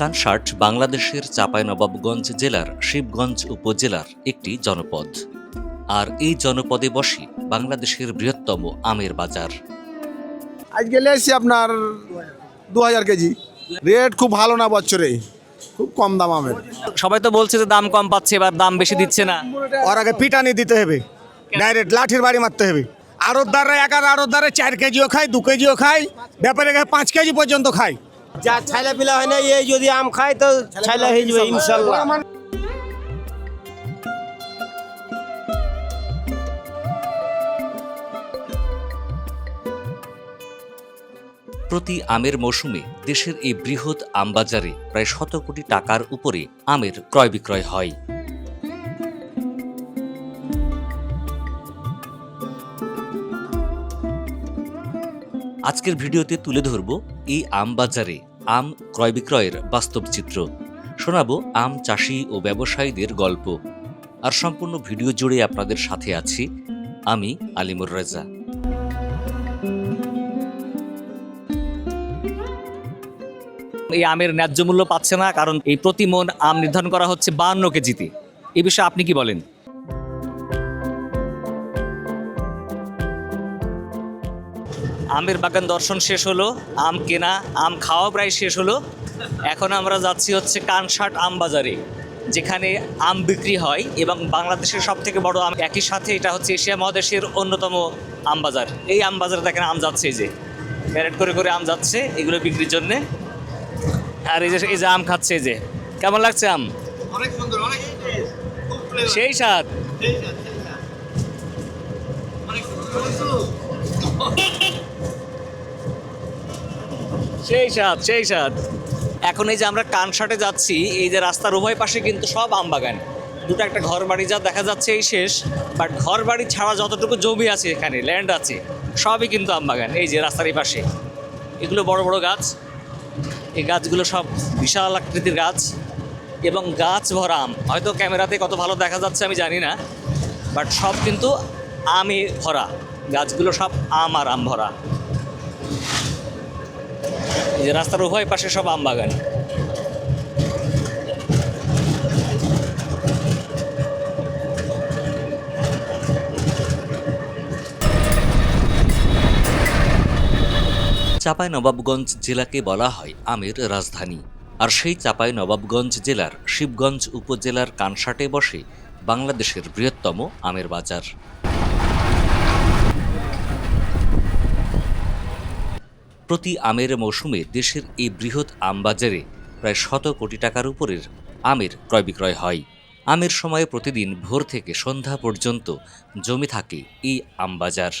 Concert বাংলাদেশের চাঁপাইনবাবগঞ্জ জেলার শিবগঞ্জ উপজেলার একটি জনপদ। আর এই জনপদে বসে বাংলাদেশের বৃহত্তম আমের বাজার। আজকে এসছি আপনার দু হাজার কেজি। রেট খুব ভালো না বছরে খুব কম দাম আমের। সবাই তো বলছে যে দাম কম পাচ্ছে এবার দাম বেশি দিচ্ছে না। ওর আগে পিটানি দিতে হবে ডাইরেক্ট লাঠির বাড়ি মারতে হবে। আড়ত দ্বারা এক আর দ্বারা চার কেজিও খায় দু কেজিও খায় ব্যাপারে পাঁচ কেজি পর্যন্ত খায়। যা ছাইলা পিলা হয় না এই যদি আম খায় তো ছাইলা হয়ে যাবে, ইনশাল্লাহ। প্রতি আমের মৌসুমে দেশের এই বৃহৎ আমবাজারে প্রায় শত কোটি টাকার উপরে আমের ক্রয় বিক্রয় হয়। আজকের ভিডিওতে তুলে ধরব এই আম বাজারে আম ক্রয় বিক্রয়ের বাস্তব চিত্র। শোনাবো আম চাষি ও ব্যবসায়ীদের গল্প। আর সম্পূর্ণ ভিডিও জুড়ে আপনাদের সাথে আছি আমি আলিমুর রেজা। এই আমের ন্যায্য মূল্য পাচ্ছে না, কারণ এই প্রতি মন আম নির্ধারণ করা হচ্ছে বাহান্ন কেজিতে। এ বিষয়ে আপনি কি বলেন? আমের বাগান দর্শন শেষ হলো আম কেনা আম খাওয়া প্রায় শেষ হলো। এখন আমরা যাচ্ছি হচ্ছে কানসাট আম বাজারে যেখানে আম বিক্রি হয় এবং বাংলাদেশের সব থেকে বড় আম একই সাথে এটা হচ্ছে এশিয়া মহাদেশের অন্যতম আম বাজার। এই আম বাজারে দেখেন আম যাচ্ছে এই যে ক্যারেট করে করে আম যাচ্ছে এগুলো বিক্রির জন্যে। আর এই যে এই যে আম খাচ্ছে এই যে কেমন লাগছে আম? অনেক সুন্দর অনেক সেই স্বাদ। সেই স্বাদ সেই স্বাদ। এখন এই যে আমরা কানসাটে যাচ্ছি, এই যে রাস্তার উভয় পাশে কিন্তু সব আম বাগান। দুটো একটা ঘর বাড়ি যা দেখা যাচ্ছে এই শেষ বাট ঘর বাড়ি ছাড়া যতটুকু জমি আছে এখানে ল্যান্ড আছে, সবই কিন্তু আম বাগান, এই যে রাস্তার এই পাশে। এগুলো বড় বড় গাছ, এই গাছগুলো সব বিশাল আকৃতির গাছ, এবং গাছ ভরা আম। হয়তো ক্যামেরাতে কত ভালো দেখা যাচ্ছে আমি জানি না বাট সব কিন্তু আমে ভরা। গাছগুলো সব আম আর আম ভরা। যে রাস্তার উভয় পাশে সব আম বাগান। চাপাই নবাবগঞ্জ জেলাকে বলা হয় আমের রাজধানী। আর সেই চাপাই নবাবগঞ্জ জেলার শিবগঞ্জ উপজেলার কানসাটে বসে বাংলাদেশের বৃহত্তম আমের বাজার। প্রতি আমের মৌসুমে দেশের এই বৃহৎ আম বাজারে প্রায় শত কোটি টাকার উপরের আমের ক্রয় বিক্রয় হয়। আমের সময়ে প্রতিদিন ভোর থেকে সন্ধ্যা পর্যন্ত জমে থাকে এই আম বাজার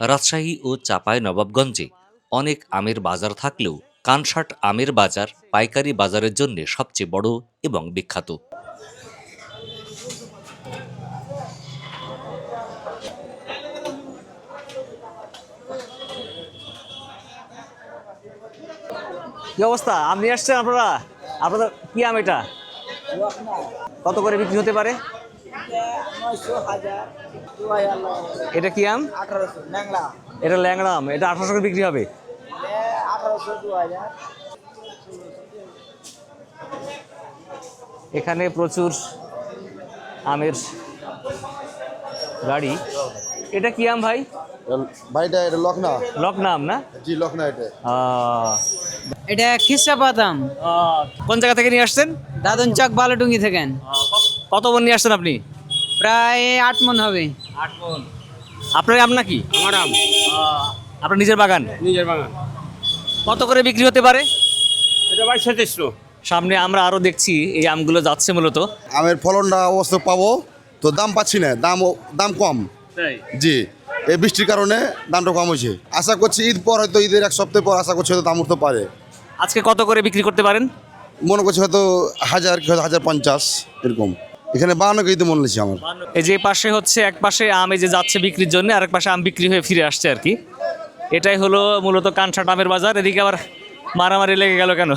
রাজশাহী ও চাপাই নবাবগঞ্জে অনেক আমের বাজার থাকলেও কানসাট আমের বাজার পাইকারি বাজারের জন্য সবচেয়ে বড় এবং বিখ্যাত। কি অবস্থা? আপনি আসছেন আপনারা? আপনাদের কি আম এটা? কত করে বিক্রি হতে পারে? এটা কি আম? এটা ল্যাংড়া আম। এটা আঠারোশো করে বিক্রি হবে। এখানে প্রচুর আমের গাড়ি। এটা কি আম ভাই? ভাইটা এটা লখনা। লকনা আম না? জি লখনা এটা। এটা খিসা আহ, কোন জায়গা থেকে নিয়ে আসছেন? দাদন চক বালুটুঙ্গি থেকেন কত মন নিয়ে আসছেন আপনি? প্রায় আট মন হবে। আট মন। আপনার আম নাকি? আমার আম। আপনার নিজের বাগান? নিজের বাগান। কত করে বিক্রি হতে পারে? এটা ভাই সাতাইশশো সামনে আমরা আরও দেখছি এই আমগুলো যাচ্ছে মূলত। আমের ফলনটা অবশ্য পাবো তো দাম পাচ্ছি না দাম দাম কম। জি। এই বৃষ্টির কারণে দামটা কম হয়েছে। আশা করছি ঈদ পর হয়তো ঈদের এক সপ্তাহ পর আশা করছি হয়তো দাম উঠতে পারে। আজকে কত করে বিক্রি করতে পারেন? মনে করছি হয়তো হাজার কি হয়তো হাজার পঞ্চাশ এরকম। এখানে বাহান্ন কেজিতে মনে হচ্ছে আমার। এই যে পাশে হচ্ছে এক পাশে আম এই যে যাচ্ছে বিক্রির জন্য আর এক পাশে আম বিক্রি হয়ে ফিরে আসছে আর কি। এটাই হলো মূলত কানসাট আমের বাজার। এদিকে আবার মারামারি লেগে গেল কেন?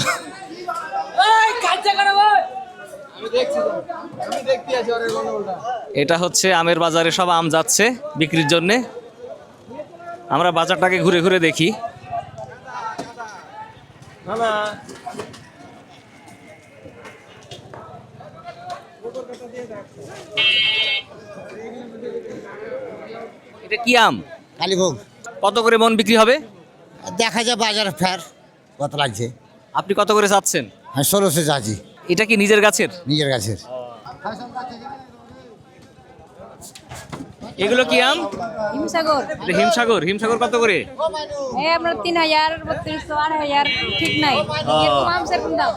এটা হচ্ছে আমের বাজারে সব আম যাচ্ছে বিক্রির জন্যে। আমরা বাজারটাকে ঘুরে ঘুরে দেখি। এটা কি আম? কালীভোগ। কত করে মন বিক্রি হবে? দেখা যায় বাজার ফের কত লাগছে। আপনি কত করে চাচ্ছেন? হ্যাঁ ষোলোশো যাচ্ছি এটা কি নিজের গাছের? নিজের গাছের। এগুলো কি আম? হিমসাগর। হিমসাগর। হিমসাগর কত করে? এই আপনার তিন হাজার বত্রিশশো হাজার ঠিক নাই। আম সেরকম দাম।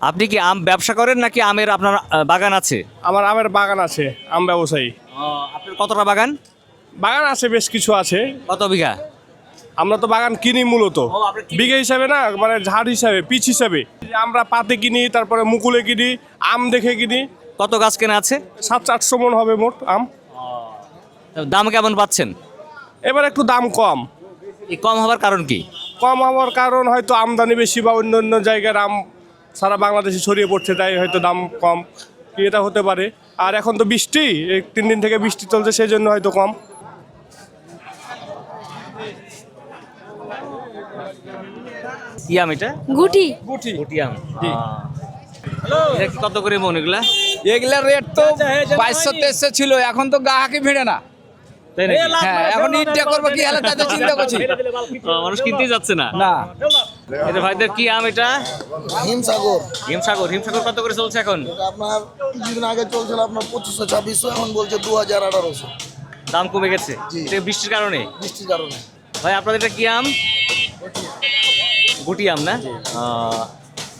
আপনি কি আম ব্যবসা করেন নাকি আমের আপনার বাগান আছে? আমার আমের বাগান আছে আম ব্যবসায়ী। আপনার কতটা বাগান? বাগান আছে বেশ কিছু আছে। কত বিঘা? আমরা তো বাগান কিনি মূলত। বিঘে হিসাবে না মানে ঝাড় হিসাবে পিচ হিসাবে। আমরা পাতে কিনি তারপরে মুকুলে কিনি আম দেখে কিনি। কত গাছ কেনা আছে? সাত চারশো মন হবে মোট আম। দাম কেমন পাচ্ছেন? এবার একটু দাম কম। এই কম হওয়ার কারণ কি? কম হওয়ার কারণ হয়তো আমদানি বেশি বা অন্য অন্য জায়গার আম সারা বাংলাদেশে ছড়িয়ে পড়ছে তাই হয়তো দাম কম। এটা হতে পারে। আর এখন তো বৃষ্টি তিন দিন থেকে বৃষ্টি চলছে সেই জন্য হয়তো কম। কি আম এটা? গুটি। গুটি। আম এটা কি কত করে মন এগুলা? এগুলার রেট তো বাইশশো তেইশশো ছিল এখন তো গ্রাহকই ভিড়ে না? হ্যাঁ এখন ইটটা করব কি হলে তাদের চিন্তা করছি। মানুষ কিনতেই যাচ্ছে না? না। এটা ভাইদের কি আম এটা? হিমসাগর। হিমসাগর। হিমসাগর কত করে চলছে এখন? আপনার কিছুদিন আগে চলছিল আপনার পঁচিশশো ছাব্বিশশো এখন বলছে দু হাজার আঠারোশো। দাম কমে গেছে। এটা বৃষ্টির কারণে? বৃষ্টির কারণে। ভাই আপনাদের এটা কি আম? গুটি আম না?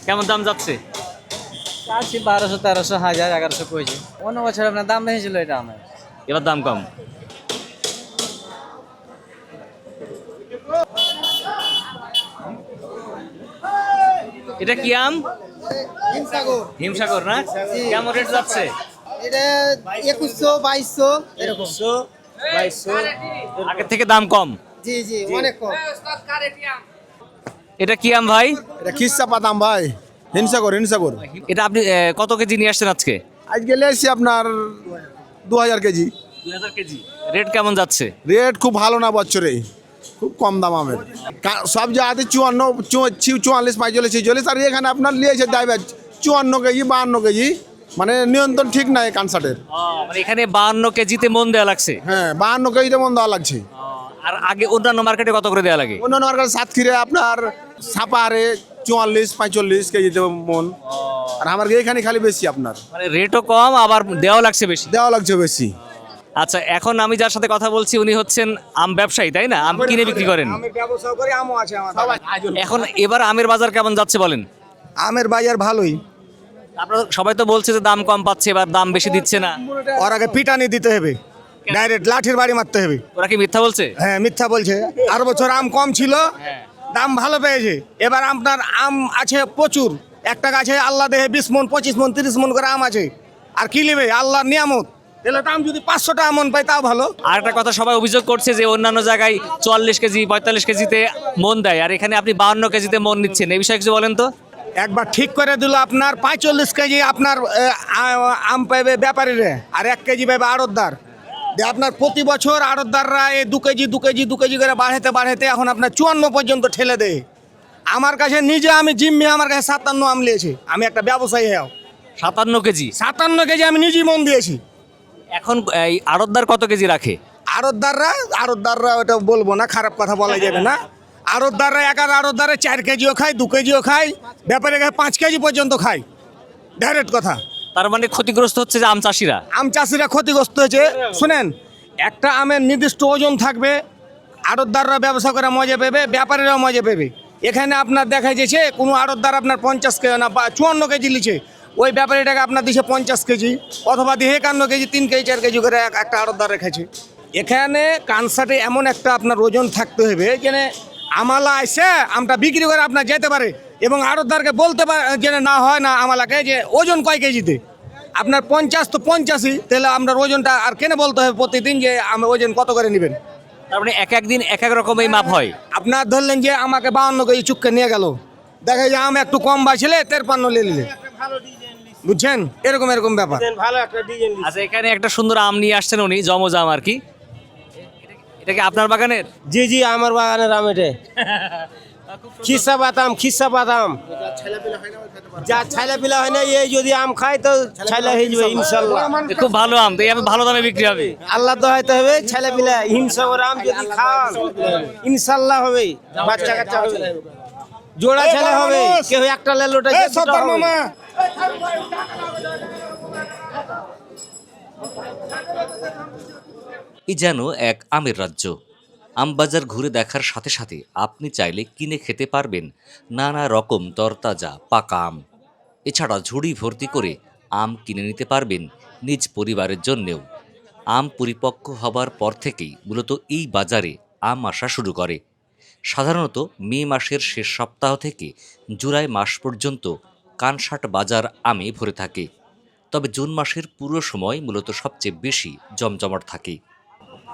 কেমন দাম যাচ্ছে? আছে বারোশো তেরোশো হাজার এগারোশো কইছে। অন্য বছর আপনার দাম বেশি ছিল এটা আমার। এবার দাম কম। এটা কি আম? হিমসাগর। না? কেমন রেট যাচ্ছে? এটা একুশশো বাইশশো এরকম। আগের থেকে দাম কম। জি জি অনেক কম। এটা কি আম ভাই? এটা খিস্সা পাতাম ভাই। হিমসাগর হিমসাগর। এটা আপনি কত কেজি নিয়ে আসছেন আজকে? আজকে এসছি আপনার দু হাজার কেজি। কেজি। রেট কেমন যাচ্ছে? রেট খুব ভালো না বছরে। খুব কম দাম আমের। সব জায়গাতে চুয়ান্ন চুয়াল্লিশ পঁয়তাল্লিশ ছেচল্লিশ আর এখানে আপনার নিয়েছে ড্রাইভার চুয়ান্ন কেজি বাহান্ন কেজি। মানে নিয়ন্ত্রণ ঠিক নাই কানসার্টের মানে এখানে বাহান্ন কেজিতে মন দেওয়া লাগছে? হ্যাঁ বাহান্ন কেজিতে মন দেওয়া লাগছে। আর আগে অন্যান্য মার্কেটে কত করে দেওয়া লাগে? অন্যান্য মার্কেট সাতক্ষীরে আপনার সাপাহারে চুয়াল্লিশ পঁয়তাল্লিশ কেজিতে মন। আর আমার এখানে খালি বেশি আপনার। মানে রেটও কম আবার দেওয়া লাগছে বেশি। দেওয়া লাগছে বেশি। আচ্ছা এখন আমি যার সাথে কথা বলছি উনি হচ্ছেন আম ব্যবসায়ী তাই না? আম কিনে বিক্রি করেন। আমের ব্যবসা করে আমও আছে আমার। এখন এবার আমের বাজার কেমন যাচ্ছে বলেন? আমের বাজার ভালোই। আপনারা সবাই তো বলছে যে দাম কম পাচ্ছে এবার দাম বেশি দিচ্ছে না। ওর আগে পিটানি দিতে হবে। ডাইরেক্ট লাঠির বাড়ি মারতে হবে। ওরা কি মিথ্যা বলছে? হ্যাঁ মিথ্যা বলছে। আর বছর আম কম ছিল দাম ভালো পেয়েছে। এবার আপনার আম আছে প্রচুর। একটা গাছে আল্লাহ দেহে বিশ মন পঁচিশ মন তিরিশ মন করে আম আছে। আর কি নেবে? আল্লাহর নিয়ামত। তাহলে দাম যদি পাঁচশো টাকা মন পাই তাও ভালো। আর একটা কথা সবাই অভিযোগ করছে যে অন্যান্য জায়গায় চুয়াল্লিশ কেজি পঁয়তাল্লিশ কেজিতে মন দেয়। আর এখানে আপনি বাহান্ন কেজিতে মন নিচ্ছেন। এই বিষয়ে কিছু বলেন তো? একবার ঠিক করে দিল আপনার পঁয়তাল্লিশ কেজি আপনার আম পাইবে ব্যাপারীরা আর এক কেজি পাইবে আড়তদার। আপনার প্রতি বছর আড়তদাররা এই দু কেজি দু কেজি দু কেজি করে বাড়াতে বাড়াতে এখন আপনার চুয়ান্ন পর্যন্ত ঠেলে দেয়। আমার কাছে নিজে আমি জিম্মি আমার কাছে সাতান্ন আম নিয়েছি। আমি একটা ব্যবসায়ী হ্যাঁ। সাতান্ন কেজি? সাতান্ন কেজি আমি নিজেই মন দিয়েছি। এখন এই আড়তদার কত কেজি রাখে? আড়তদাররা আড়তদাররা ওটা বলব না খারাপ কথা বলা যাবে না। আড়তদাররা এক আর আড়তদারে চার কেজিও খায় দু কেজিও খায় ব্যাপারে খায় পাঁচ কেজি পর্যন্ত খায়। ডাইরেক্ট কথা। তার মানে ক্ষতিগ্রস্ত হচ্ছে যে আম চাষিরা? আম চাষিরা ক্ষতিগ্রস্ত হয়েছে। শুনেন একটা আমের নির্দিষ্ট ওজন থাকবে আড়তদাররা ব্যবসা করে মজা পেবে ব্যাপারীরাও মজা পেবে। এখানে আপনার দেখা যাচ্ছে কোনো আড়তদার আপনার পঞ্চাশ কেজি না বা চুয়ান্ন কেজি লিছে। ওই ব্যাপারীটাকে আপনার দিছে পঞ্চাশ কেজি অথবা দিয়ে একান্ন কেজি তিন কেজি চার কেজি করে এক- একটা আড়তদার রেখেছে এখানে কানসার্টে এমন একটা আপনার ওজন থাকতে হবে যেন আমালা এসে আমটা বিক্রি করে আপনার যেতে পারে এবং আড়তদারকে বলতে পারে যেন না হয় না আমালাকে যে ওজন কয় কেজিতে? আপনার পঞ্চাশ তো পঞ্চাশই তাহলে আপনার ওজনটা আর কেন বলতে হবে প্রতিদিন যে আমি ওজন কত করে নেবেন? তার মানে এক এক দিন এক এক রকম এই মাপ হয়। আপনার ধরলেন যে আমাকে বাউন্ন কেজি চুক্কে নিয়ে গেল। দেখা যায় আম একটু কম বাঁচলে তেরপান্ন নিয়ে নিলে। বুঝছেন? এরকম এরকম ব্যাপার। ভালো একটা আচ্ছা এখানে একটা সুন্দর আম নিয়ে আসছেন উনি জমজ আম আর কি। এটা কি আপনার বাগানের? জি জি আমার বাগানের আম এটা। খিসা বাদাম খিসা বাদাম। যা ছাইলা পিলা হয় না এই যদি আম খায় তো ছাইলা হয়ে যাবে ইনশাল্লাহ খুব ভালো আম তো এই আম ভালো দামে বিক্রি হবে। আল্লাহ দোহাইতে হবে ছাইলা পিলা হিংসা করে আম যদি খাওয়ান ইনশাল্লাহ হবে বাচ্চা কাচ্চা হবে। জোড়া ছেলে হবে কেউ একটা লেলোটা মামা! এ যেন এক আমের রাজ্য। আমবাজার ঘুরে দেখার সাথে সাথে আপনি চাইলে কিনে খেতে পারবেন নানা রকম তরতাজা পাকা আম। এছাড়া ঝুড়ি ভর্তি করে আম কিনে নিতে পারবেন নিজ পরিবারের জন্যেও। আম পরিপক্ক হবার পর থেকেই মূলত এই বাজারে আম আসা শুরু করে। সাধারণত মে মাসের শেষ সপ্তাহ থেকে জুলাই মাস পর্যন্ত কানসাট বাজার আমে ভরে থাকে। তবে জুন মাসের পুরো সময় মূলত সবচেয়ে বেশি জমজমাট থাকে।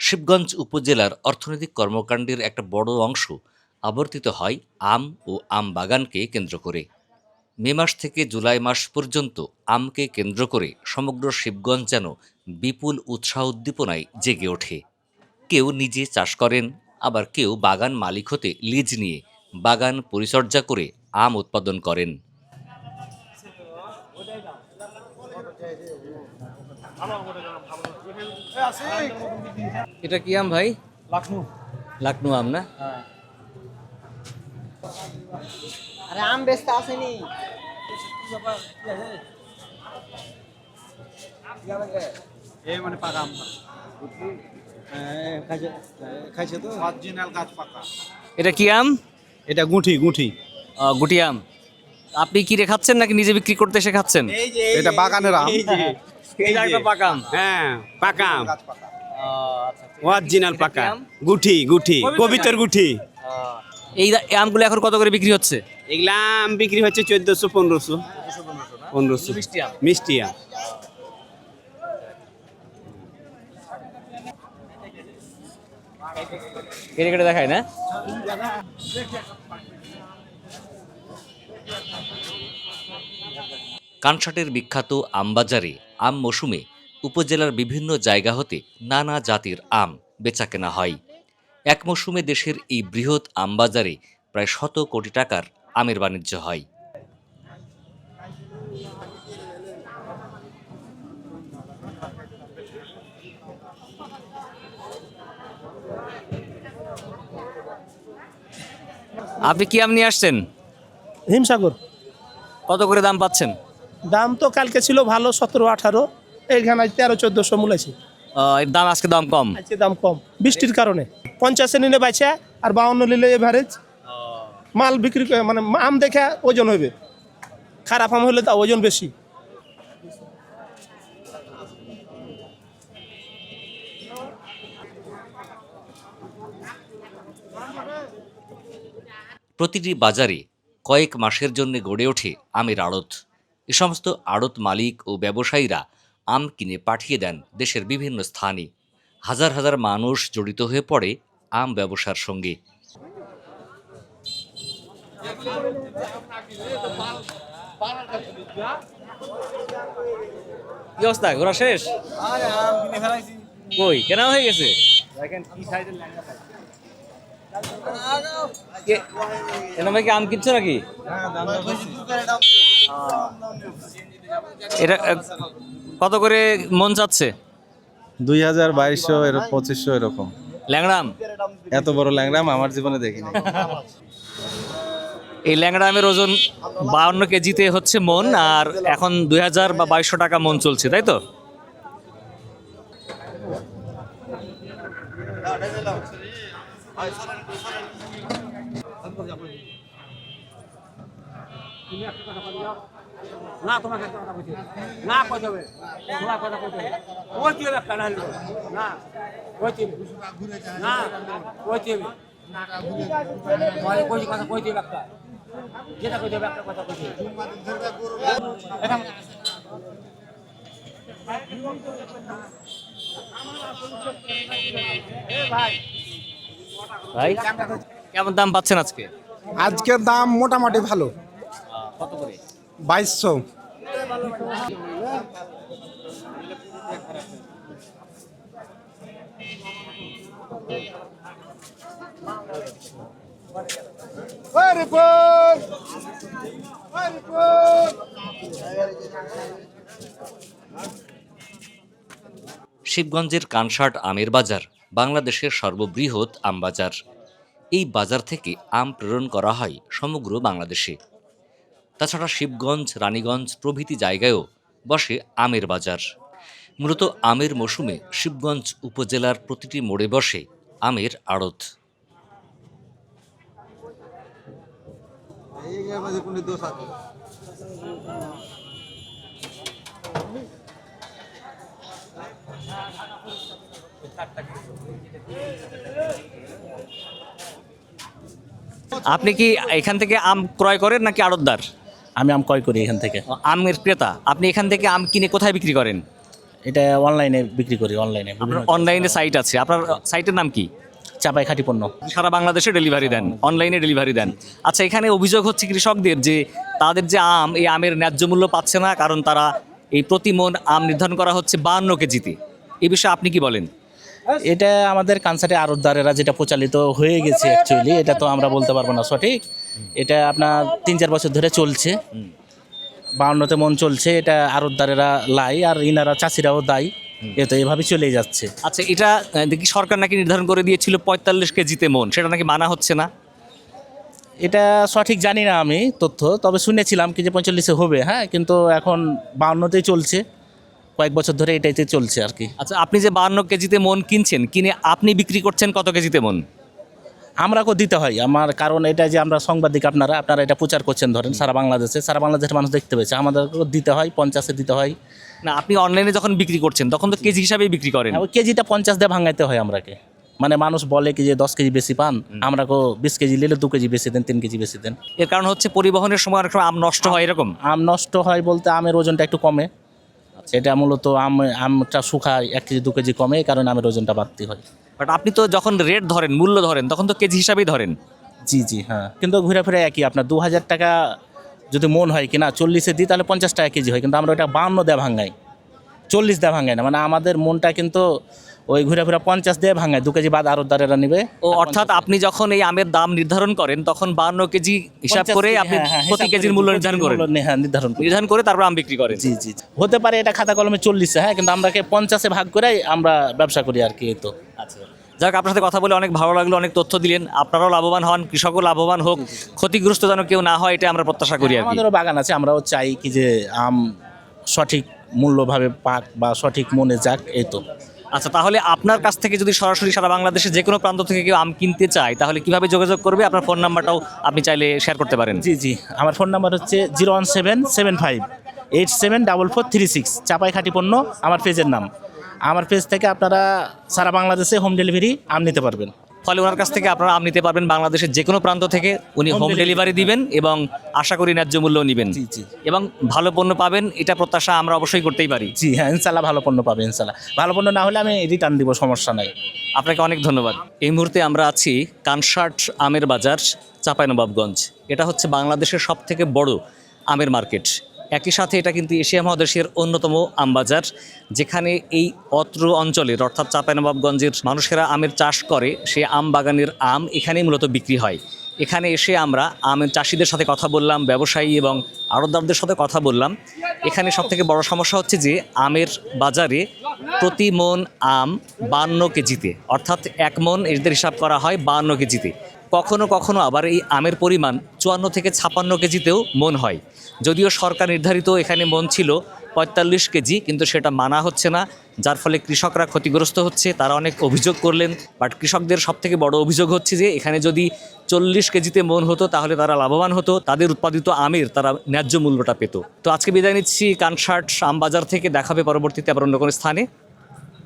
শিবগঞ্জ উপজেলার অর্থনৈতিক কর্মকাণ্ডের একটা বড় অংশ আবর্তিত হয় আম ও আম বাগানকে কেন্দ্র করে। মে মাস থেকে জুলাই মাস পর্যন্ত আমকে কেন্দ্র করে সমগ্র শিবগঞ্জ যেন বিপুল উৎসাহ উদ্দীপনায় জেগে ওঠে। কেউ নিজে চাষ করেন, আবার কেউ বাগান মালিক হতে লিজ নিয়ে বাগান পরিচর্যা করে আম উৎপাদন করেন। এটা কি আম ভাই? লাকনু। লাকনু আম না? আরে আম বেচতে আসেনি। খাইছে তো? এটা কি আম? এটা গুঠি গুঠি। আহ, গুটি আম। আপনি কি রেখাচ্ছেন নাকি নিজে বিক্রি করতে শেখাচ্ছেন এটা বাগানের আম। এটা একটা পাকা হ্যাঁ পাকা আম। অরিজিনাল পাকা। গুঠি গুঠি কবিতর গুঠি এই আমগুলো এখন কত করে বিক্রি হচ্ছে? এগুলা আম বিক্রি হচ্ছে চোদ্দশো পনেরোশো। পনেরোশো। মিষ্টি আম। কেটে কেটে দেখায় না? কানসাটের বিখ্যাত আমবাজারে আম মৌসুমে উপজেলার বিভিন্ন জায়গা হতে নানা জাতির আম বেচাকেনা হয়। এক মৌসুমে দেশের এই বৃহৎ আমবাজারে প্রায় শত কোটি টাকার আমের বাণিজ্য হয়। আপনি কি আম নিয়ে আসছেন? হিমসাগর। কত করে দাম পাচ্ছেন? দাম তো কালকে ছিল ভালো সতেরো আঠারো। এইখানে তেরো চোদ্দোশো মূলেছে। এর দাম আজকে দাম কম? আজকে দাম কম। বৃষ্টির কারণে। পঞ্চাশে নিলে বাইছে আর বাউন্ন নিলে এভারেজ মাল বিক্রি করে মানে আম দেখে ওজন হবে খারাপ আম হলে তা ওজন বেশি। প্রতিটি বাজারে কয়েক মাসের জন্য গড়ে ওঠে আমের আড়ত। এ সমস্ত আড়ত মালিক ও ব্যবসায়ীরা আম কিনে পাঠিয়ে দেন দেশের বিভিন্ন স্থানে। হাজার হাজার মানুষ জড়িত হয়ে পড়ে আম ব্যবসার সঙ্গে। কি অবস্থা? ঘোরা শেষ? কই? কেনা হয়ে গেছে? কে- কেন ভাই কি আম কিনছো নাকি? এটা কত করে মন চাচ্ছে? দুই হাজার বাইশশো এরকম পঁচিশশো এরকম। ল্যাংড়াম? এত বড় ল্যাংড়াম আমার জীবনে দেখিনি। এই ল্যাংড়া আমের ওজন বাউন্ন কেজিতে হচ্ছে মন আর এখন দুই হাজার বা বাইশশো টাকা মন চলছে তাই তো? না তোমাকে কথা বলছি না কই দেবে তোমার কথা কই দেবে ওই দিবে একটা না না দিবে না ওই দিবে ওই কই কথা কই দিবে একটা যেটা কই দেবে একটা কথা কই দিবে এটা ভাই কেমন দাম পাচ্ছেন আজকে? আজকের দাম মোটামুটি ভালো। কত করে? বাইশশো। শিবগঞ্জের কানসাট আমের বাজার। বাংলাদেশের সর্ববৃহৎ আম বাজার এই বাজার থেকে আম প্রেরণ করা হয় সমগ্র বাংলাদেশে। তাছাড়া শিবগঞ্জ, রানীগঞ্জ প্রভৃতি জায়গায়ও বসে আমের বাজার। মূলত আমের মৌসুমে শিবগঞ্জ উপজেলার প্রতিটি মোড়ে বসে আমের আড়ত। আপনি কি এখান থেকে আম ক্রয় করেন নাকি আড়তদার? আমি আম ক্রয় করি এখান থেকে। আমের ক্রেতা আপনি এখান থেকে আম কিনে কোথায় বিক্রি করেন? এটা অনলাইনে বিক্রি করি অনলাইনে। অনলাইনে সাইট আছে। আপনার সাইটের নাম কি? চাপাই খাঁটি পণ্য। সারা বাংলাদেশে ডেলিভারি দেন অনলাইনে ডেলিভারি দেন। আচ্ছা এখানে অভিযোগ হচ্ছে কৃষকদের যে তাদের যে আম এই আমের ন্যায্য মূল্য পাচ্ছে না কারণ তারা এই প্রতি মন আম নির্ধারণ করা হচ্ছে বাহান্ন কেজিতে। এ বিষয়ে আপনি কি বলেন? এটা আমাদের কানসারে আড়তদারেরা যেটা প্রচালিত হয়ে গেছে অ্যাকচুয়ালি এটা তো আমরা বলতে পারব না সঠিক। এটা আপনার তিন চার বছর ধরে চলছে। বাউন্নতে মন চলছে এটা আড়তদারেরা লাই আর ইনারা চাষিরাও দায়ী। এ তো এভাবে চলেই যাচ্ছে। আচ্ছা এটা দেখি সরকার নাকি নির্ধারণ করে দিয়েছিল পঁয়তাল্লিশ কেজিতে মন সেটা নাকি মানা হচ্ছে না? এটা সঠিক জানি না আমি তথ্য তবে শুনেছিলাম কি যে পঁয়তাল্লিশে হবে হ্যাঁ কিন্তু এখন বাউন্নতেই চলছে। কয়েক বছর ধরে এটাইতে চলছে আর কি। আচ্ছা আপনি যে বাহান্ন কেজিতে মন কিনছেন কিনে আপনি বিক্রি করছেন কত কেজিতে মন? আমরাকেও দিতে হয়। আমার কারণ এটা যে আমরা সাংবাদিক আপনারা আপনারা এটা প্রচার করছেন ধরেন সারা বাংলাদেশে। সারা বাংলাদেশের মানুষ দেখতে পেয়েছে। আমাদেরকেও দিতে হয় পঞ্চাশে দিতে হয়। না আপনি অনলাইনে যখন বিক্রি করছেন তখন তো কেজি হিসাবেই বিক্রি করেন। ওই কেজিটা পঞ্চাশ দিয়ে ভাঙাইতে হয় আমরাকে। মানে মানুষ বলে কি যে দশ কেজি বেশি পান আমরাকেও বিশ কেজি নিলে দু কেজি বেশি দেন তিন কেজি বেশি দেন। এর কারণ হচ্ছে পরিবহনের সময় অনেক সময় আম নষ্ট হয় এরকম? আম নষ্ট হয় বলতে আমের ওজনটা একটু কমে। এটা মূলত আম আমটা শুকায় এক কেজি দু কেজি কমে এই কারণে আমের ওজনটা বাড়তি হয়। বাট আপনি তো যখন রেট ধরেন মূল্য ধরেন তখন তো কেজি হিসাবেই ধরেন। জি জি হ্যাঁ। কিন্তু ঘুরে ফিরে একই আপনার দু হাজার টাকা যদি মন হয় কিনা চল্লিশে দিই তাহলে পঞ্চাশ টাকা কেজি হয়। কিন্তু আমরা ওটা বান্ন দেয়া ভাঙ্গাই চল্লিশ দেয়া ভাঙ্গাই না। মানে আমাদের মনটা কিন্তু ওই ঘুরে ফিরে পঞ্চাশ দিয়ে ভাঙায় দু কেজি বাদ আরও দারেরা নিবে। ও অর্থাৎ আপনি যখন এই আমের দাম নির্ধারণ করেন তখন বান্ন কেজি হিসাব 50 করে আপনি হ্যাঁ, হ্যাঁ, প্রতি কেজির মূল্য নির্ধারণ করেন। হ্যাঁ নির্ধারণ করি। নির্ধারণ করে তারপর আম বিক্রি করেন। জি জি। হতে পারে এটা খাতা কলমে চল্লিশে হ্যাঁ কিন্তু আমরাকে পঞ্চাশে ভাগ করে আমরা ব্যবসা করি আর কি এই তো। আচ্ছা। যাক আপনার সাথে কথা বলে অনেক ভালো লাগল অনেক তথ্য দিলেন। আপনারাও লাভবান হন কৃষকও লাভবান হোক। ক্ষতিগ্রস্ত যেন কেউ না হয় এটা আমরা প্রত্যাশা করি আর কি। আমাদেরও বাগান আছে আমরাও চাই কি যে আম সঠিক মূল্যভাবে পাক বা সঠিক মনে যাক এই তো। আচ্ছা তাহলে আপনার কাছ থেকে যদি সরাসরি সারা বাংলাদেশে যে কোনো প্রান্ত থেকে কেউ আম কিনতে চায়, তাহলে কীভাবে যোগাযোগ করবে? আপনার ফোন নাম্বারটাও আপনি চাইলে শেয়ার করতে পারেন। জি জি। আমার ফোন নাম্বার হচ্ছে zero one seven seven five eight seven double four three six Chapai খাটি পণ্য, আমার পেজের নাম। আমার পেজ থেকে আপনারা সারা বাংলাদেশে হোম ডেলিভারি আম নিতে পারবেন। ফলে ওনার কাছ থেকে আপনারা আম নিতে পারবেন বাংলাদেশের যে কোনো প্রান্ত থেকে। উনি হোম ডেলিভারি দিবেন এবং আশা করি ন্যায্য মূল্য নেবেন। জি জি। এবং ভালো পণ্য পাবেন এটা প্রত্যাশা আমরা অবশ্যই করতেই পারি। জি হ্যাঁ ইনশাল্লাহ ভালো পণ্য পাবেন ইনশাল্লাহ ভালো পণ্য না হলে আমি রিটার্ন দিব সমস্যা নাই। আপনাকে অনেক ধন্যবাদ। এই মুহূর্তে আমরা আছি কানসাট আমের বাজার চাঁপাইনবাবগঞ্জ। এটা হচ্ছে বাংলাদেশের সব থেকে বড় আমের মার্কেট। একই সাথে এটা কিন্তু এশিয়া মহাদেশের অন্যতম আম বাজার যেখানে এই অত্র অঞ্চলের, অর্থাৎ চাঁপাইনবাবগঞ্জের মানুষেরা আমের চাষ করে, সে আম বাগানের আম এখানেই মূলত বিক্রি হয়। এখানে এসে আমরা আমের চাষিদের সাথে কথা বললাম, ব্যবসায়ী এবং আড়তদারদের সাথে কথা বললাম। এখানে সব থেকে বড় সমস্যা হচ্ছে যে, আমের বাজারে প্রতি মন আম বান্ন কেজিতে, অর্থাৎ এক মন এদের হিসাব করা হয় বান্ন কেজিতে। কখনো কখনো আবার এই আমের পরিমাণ চুয়ান্ন থেকে ছাপান্ন কেজিতেও মন হয়। যদিও সরকার নির্ধারিত এখানে মন ছিল পঁয়তাল্লিশ কেজি, কিন্তু সেটা মানা হচ্ছে না। যার ফলে কৃষকরা ক্ষতিগ্রস্ত হচ্ছে, তারা অনেক অভিযোগ করলেন। বাট কৃষকদের সব থেকে বড় অভিযোগ হচ্ছে যে, এখানে যদি চল্লিশ কেজিতে মন হতো, তাহলে তারা লাভবান হতো। তাদের উৎপাদিত আমের তারা ন্যায্য মূল্যটা পেত। তো আজকে বিদায় নিচ্ছি কানসার্ট আমবাজার থেকে। দেখাবে পরবর্তীতে আবার অন্য কোনো স্থানে।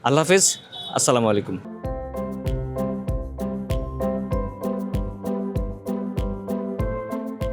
আল্লাহ হাফেজ। আসসালামু আলাইকুম।